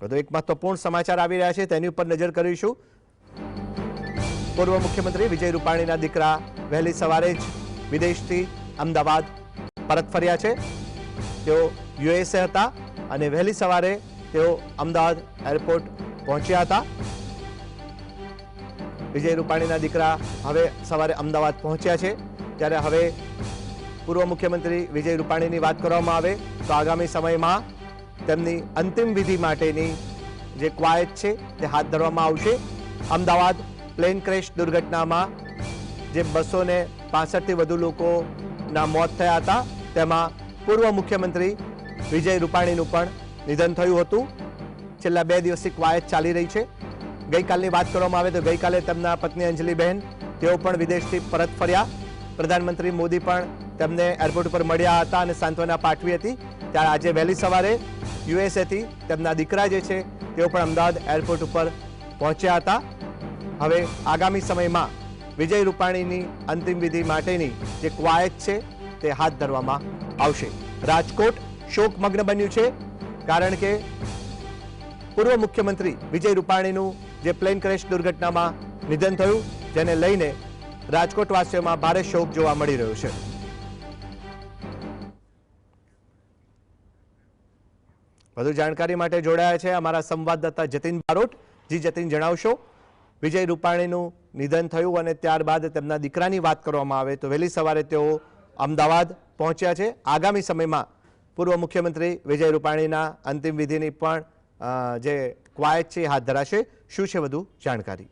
વધુ એક મહત્વપૂર્ણ સમાચાર આવી રહ્યા છે, તેની ઉપર નજર કરીશું. પૂર્વ મુખ્યમંત્રી વિજય રૂપાણીના દીકરા વહેલી સવારે જ વિદેશથી અમદાવાદ પરત ફર્યા છે. તેઓ યુએસએ હતા અને વહેલી સવારે તેઓ અમદાવાદ એરપોર્ટ પહોંચ્યા હતા. વિજય રૂપાણીના દીકરા હવે સવારે અમદાવાદ પહોંચ્યા છે. ત્યારે હવે પૂર્વ મુખ્યમંત્રી વિજય રૂપાણીની વાત કરવામાં આવે તો આગામી સમયમાં તેમની અંતિમ વિધિ માટેની જે ક્વાયત છે, તે હાથ ધરવામાં આવશે. અમદાવાદ પ્લેન ક્રેશ દુર્ઘટનામાં જે બસો ને પાસઠથી વધુ લોકોના મોત થયા હતા, તેમાં પૂર્વ મુખ્યમંત્રી વિજય રૂપાણીનું પણ નિધન થયું હતું. છેલ્લા બે દિવસથી ક્વાયત ચાલી રહી છે. ગઈકાલની વાત કરવામાં આવે તો ગઈકાલે તેમના પત્ની અંજલિબહેન તેઓ પણ વિદેશથી પરત ફર્યા. પ્રધાનમંત્રી મોદી પણ તેમને એરપોર્ટ ઉપર મળ્યા હતા અને સાંત્વના પાઠવી હતી. ત્યારે આજે વહેલી સવારે યુએસએથી તેમના દીકરા જે છે, તેઓ પણ અમદાવાદ એરપોર્ટ ઉપર પહોંચ્યા હતા. હવે આગામી સમયમાં વિજય રૂપાણીની અંતિમ વિધિ માટેની જે ક્વાયત છે, તે હાથ ધરવામાં આવશે. રાજકોટ શોકમગ્ન બન્યું છે, કારણ કે પૂર્વ મુખ્યમંત્રી વિજય રૂપાણીનું જે પ્લેન ક્રેશ દુર્ઘટનામાં નિધન થયું, જેને લઈને રાજકોટવાસીઓમાં ભારે શોક જોવા મળી રહ્યો છે. વધુ જાણકારી માટે જોડાયા છે અમારા સંવાદદાતા જતીન બારોટ. જી જતીન, જણાવશો? વિજય રૂપાણીનું નિધન થયું અને ત્યારબાદ તેમના દીકરાની વાત કરવામાં આવે તો વહેલી સવારે તેઓ અમદાવાદ પહોંચ્યા છે. આગામી સમયમાં પૂર્વ મુખ્યમંત્રી વિજય રૂપાણીના અંતિમ વિધિની પણ જે ક્વાયત છે હાથ ધરાશે. શું છે વધુ જાણકારી?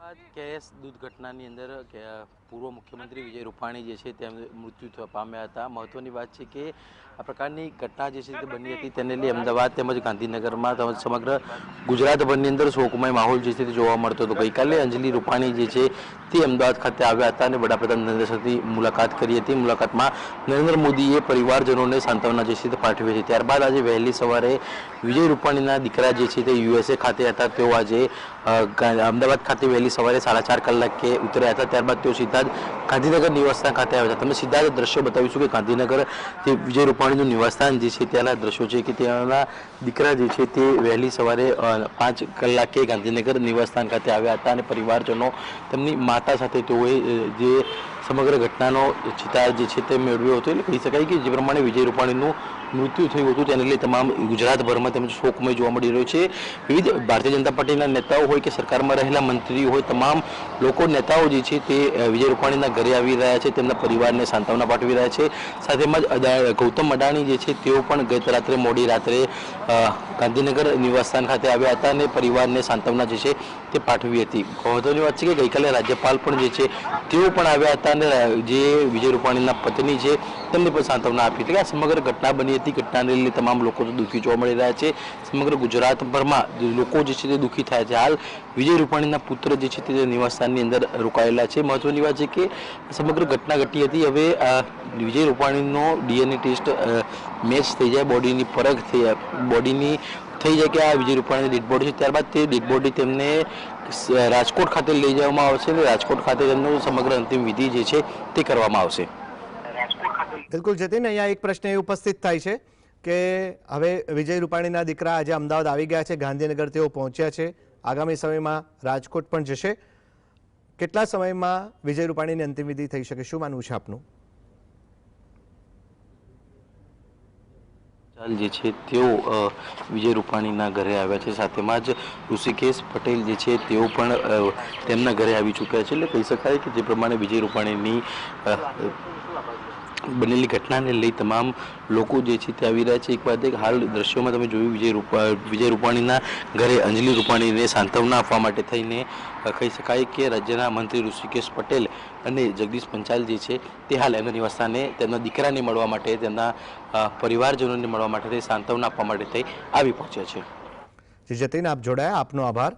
બાદ કેએસ દુર્ઘટનાની અંદર પૂર્વ મુખ્યમંત્રી વિજય રૂપાણી જે છે તેમ મૃત્યુ પામ્યા હતા. મહત્વની વાત છે કે આ પ્રકારની ઘટના જે છે તે બની હતી તેને લઈ અમદાવાદ તેમજ ગાંધીનગરમાં તેમજ સમગ્ર ગુજરાતભરની અંદર શોકમય માહોલ જે છે તે જોવા મળતો હતો. ગઈકાલે અંજલિ રૂપાણી જે છે તે અમદાવાદ ખાતે આવ્યા હતા અને વડાપ્રધાન નરેન્દ્ર સાથે મુલાકાત કરી હતી. મુલાકાતમાં નરેન્દ્ર મોદીએ પરિવારજનોને સાંત્વના જે છે તે પાઠવી હતી ત્યારબાદ આજે વહેલી સવારે વિજય રૂપાણીના દીકરા જે છે તે યુએસએ ખાતે હતા. તેઓ આજે અમદાવાદ ખાતે વહેલી સવારે સાડા ચાર કલાકે ઉતર્યા હતા. ત્યારબાદ તેઓ સીધા જ ગાંધીનગર નિવાસસ્થાન ખાતે આવ્યા હતા. તમે સીધા જ દ્રશ્યો બતાવીશું કે ગાંધીનગર જે વિજય રૂપાણીનું નિવાસસ્થાન જે છે ત્યાંના દ્રશ્યો છે કે ત્યાંના દીકરા જે છે તે વહેલી સવારે પાંચ કલાકે ગાંધીનગર નિવાસસ્થાન ખાતે આવ્યા હતા અને પરિવારજનો તેમની માતા સાથે તેઓએ જે સમગ્ર ઘટનાનો ચિતા જે છે તે મેળવ્યો હતો એટલે કહી શકાય કે જે પ્રમાણે વિજય રૂપાણીનું મૃત્યુ થયું હતું તેને લઈ તમામ ગુજરાતભરમાં તેમજ શોકમય જોવા મળી રહ્યો છે. વિવિધ ભારતીય જનતા પાર્ટીના નેતાઓ હોય કે સરકારમાં રહેલા મંત્રીઓ હોય તમામ લોકો નેતાઓ જે છે તે વિજય રૂપાણીના ઘરે આવી રહ્યા છે, તેમના પરિવારને સાંત્વના પાઠવી રહ્યા છે. સાથેમાં જ ગૌતમ અડાણી જે છે તેઓ પણ ગત રાત્રે મોડી રાત્રે ગાંધીનગર નિવાસસ્થાન ખાતે આવ્યા હતા અને પરિવારને સાંત્વના જે છે તે પાઠવી હતી. મહત્વની વાત છે કે ગઈકાલે રાજ્યપાલ પણ જે છે તેઓ પણ આવ્યા હતા અને જે વિજય રૂપાણીના પત્ની છે, તેમને પણ સાંત્વના આપી હતી આ સમગ્ર ઘટના બની હતી. ઘટનાને લઈને તમામ લોકો તો દુઃખી જોવા મળી રહ્યા છે. સમગ્ર ગુજરાતભરમાં લોકો જે છે તે દુઃખી થયા છે. હાલ વિજય રૂપાણીના પુત્ર જે છે તે નિવાસસ્થાનની અંદર રોકાયેલા છે. મહત્વની વાત છે કે સમગ્ર ઘટના ઘટી હતી. હવે વિજય રૂપાણીનો ડીએનએ ટેસ્ટ મેચ થઈ જાય, બોડીની પરખ થઈ બોડીની થઈ જાય કે આ વિજય રૂપાણીની ડેડ બોડી છે. ત્યારબાદ તે ડેડ બોડી તેમને રાજકોટ ખાતે લઈ જવામાં આવશે અને રાજકોટ ખાતે તેમનું સમગ્ર અંતિમ વિધિ જે છે તે કરવામાં આવશે. બિલકુલ જતીન અહીંયા એક પ્રશ્ન એ ઉપસ્થિત થાય છે કે હવે વિજય રૂપાણીના દીકરા આજે અમદાવાદ આવી ગયા છે. ગાંધીનગર તેઓ પહોંચ્યા છે. આગામી સમયમાં રાજકોટ પણ જશે. કેટલા સમયમાં વિજય રૂપાણીની અંતિમ વિધિ થઈ શકે? શું માનવું છે આપનું? ચાલ જે છે, તેઓ વિજય રૂપાણીના ઘરે આવ્યા છે. સાથેમાં જ ઋષિકેશ પટેલ જે છે, તેઓ પણ તેમના ઘરે આવી ચૂક્યા છે. એટલે કહી શકાય કે જે પ્રમાણે વિજય રૂપાણીની બનેલી ઘટનાને લઈ તમામ લોકો જે છે તે આવી રહ્યા છે. એક વાત એક, હાલ દ્રશ્યોમાં તમે જોયું, વિજય રૂપા, વિજય રૂપાણીના ઘરે અંજલિ રૂપાણીને સાંત્વના આપવા માટે થઈને કહી શકાય કે રાજ્યના મંત્રી ઋષિકેશ પટેલ અને જગદીશ પંચાલ જે છે તે હાલ એમના નિવાસસ્થાને તેમના દીકરાને મળવા માટે, તેમના પરિવારજનોને મળવા માટે સાંત્વના આપવા માટે થઈ આવી પહોંચ્યા છે. જતીન, આપ જોડાયા? આપનો આભાર.